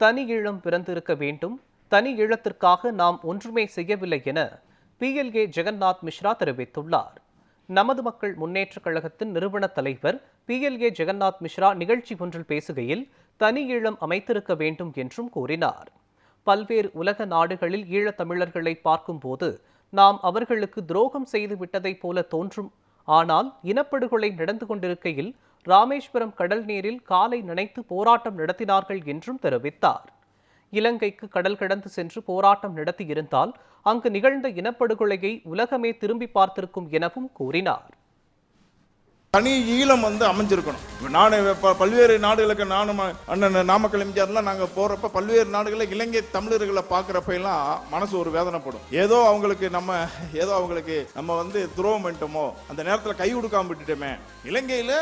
தனி ஈழம் பிறந்திருக்க வேண்டும் தனி ஈழத்திற்காக நாம் ஒன்றுமே செய்யவில்லை என பிஎல்ஏ ஜெகநாத் மிஸ்ரா தெரிவித்துள்ளார். நமது மக்கள் முன்னேற்றக் கழகத்தின் நிறுவன தலைவர் பிஎல்ஏ ஜெகநாத் மிஸ்ரா நிகழ்ச்சி ஒன்றில் பேசுகையில் தனி ஈழம் அமைத்திருக்க வேண்டும் என்றும் கூறினார். பல்வேறு உலக நாடுகளில் ஈழத் தமிழர்களை பார்க்கும்போது நாம் அவர்களுக்கு துரோகம் செய்து விட்டதைப் போல தோன்றும். ஆனால் இனப்படுகொலை நடந்து கொண்டிருக்கையில் ராமேஸ்வரம் கடல் நீரில் காலை நனைத்து போராட்டம் நடத்தினார்கள் என்றும் தெரிவித்தார். இலங்கைக்கு கடல் கடந்து சென்று போராட்டம் நடத்தியிருந்தால் அங்கு நிகழ்ந்த இனப்படுகொலையை உலகமே திரும்பி பார்த்திருக்கும் எனவும் கூறினார். தனி ஈழம் வந்து அமைஞ்சிருக்கணும். நான் ப- பல்வேறு நாடுகளுக்கு நானும் அண்ணன் நாமக்கல் எம்ஜிஆர்லாம் நாங்கள் போகிறப்ப பல்வேறு நாடுகளில் இலங்கை தமிழர்களை பார்க்குறப்ப எல்லாம் மனசு ஒரு வேதனைப்படும். ஏதோ அவங்களுக்கு நம்ம ஏதோ அவங்களுக்கு நம்ம வந்து துரோகம் பண்ணிட்டோமோ அந்த நேரத்தில் கை கொடுக்காம விட்டுட்டோமே இலங்கையில்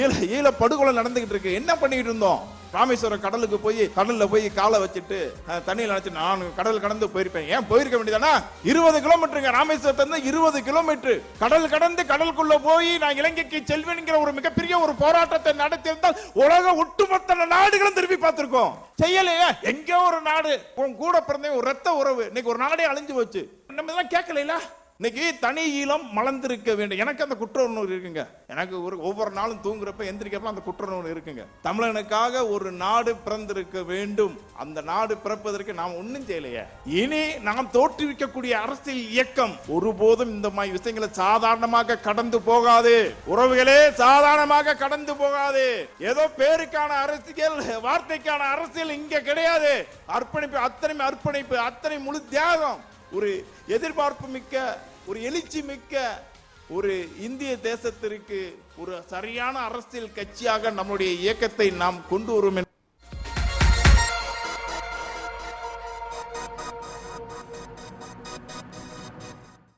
ஈழ ஈழ படுகொலை நடந்துகிட்டு இருக்கு. என்ன பண்ணிக்கிட்டு இருந்தோம்? ராமேஸ்வரம் கடலுக்கு போய் கடல்ல போய் காலை வச்சுட்டு தண்ணியில் நினைச்சு நான் கடல் கடந்து போயிருப்பேன். ஏன் போயிருக்க வேண்டியதானா இருபது கிலோமீட்டருங்க. ராமேஸ்வரத்திலிருந்து இருபது கிலோமீட்டர். கடல் கடந்து கடலுக்குள்ள போய் நான் இலங்கைக்கு செல்வேன்ங்கிற ஒரு மிகப்பெரிய ஒரு போராட்டத்தை நடத்தியிருந்தால் உலக ஒட்டுமொத்த நாடுகளும் திரும்பி பார்த்திருக்கோம். செய்யலையா. எங்கேயோ ஒரு நாடு உன் கூட பிறந்த ஒரு ரத்த உறவு. இன்னைக்கு ஒரு நாடே அழிஞ்சு போச்சு. நம்ம இதெல்லாம் கேட்கல இன்னைக்கு தனி ஈழம் மலர்ந்திருக்க வேண்டும். எனக்கு அந்த குற்ற உணர்வு இருக்குங்க. எனக்கு ஒரு ஒவ்வொரு நாளும் தூங்குறப்ப எந்திரிக்கப்ப அந்த குற்ற உணர்வு இருக்குங்க. தமிழனுக்காக ஒரு நாடு பிறந்திருக்க வேண்டும். அந்த நாடு பிறப்பதற்கு நாம் ஒன்றும் செய்யலையே. இனி நாம் தோற்றுவிக்கக்கூடிய அரசியல் இயக்கம் ஒருபோதும் இந்த மாதிரி விஷயங்களை சாதாரணமாக கடந்து போகாது. உறவுகளே சாதாரணமாக கடந்து போகாது. ஏதோ பேருக்கான அரசியல் வார்த்தைக்கான அரசியல் இங்க கிடையாது. அர்ப்பணிப்பு அத்தனை அர்ப்பணிப்பு அத்தனை முழு தியாகம். ஒரு எதிர்பார்ப்பு மிக்க ஒரு எழுச்சி மிக்க ஒரு இந்திய தேசத்திற்கு ஒரு சரியான அரசியல் கட்சியாக நம்முடைய இயக்கத்தை நாம் கொண்டு வரும்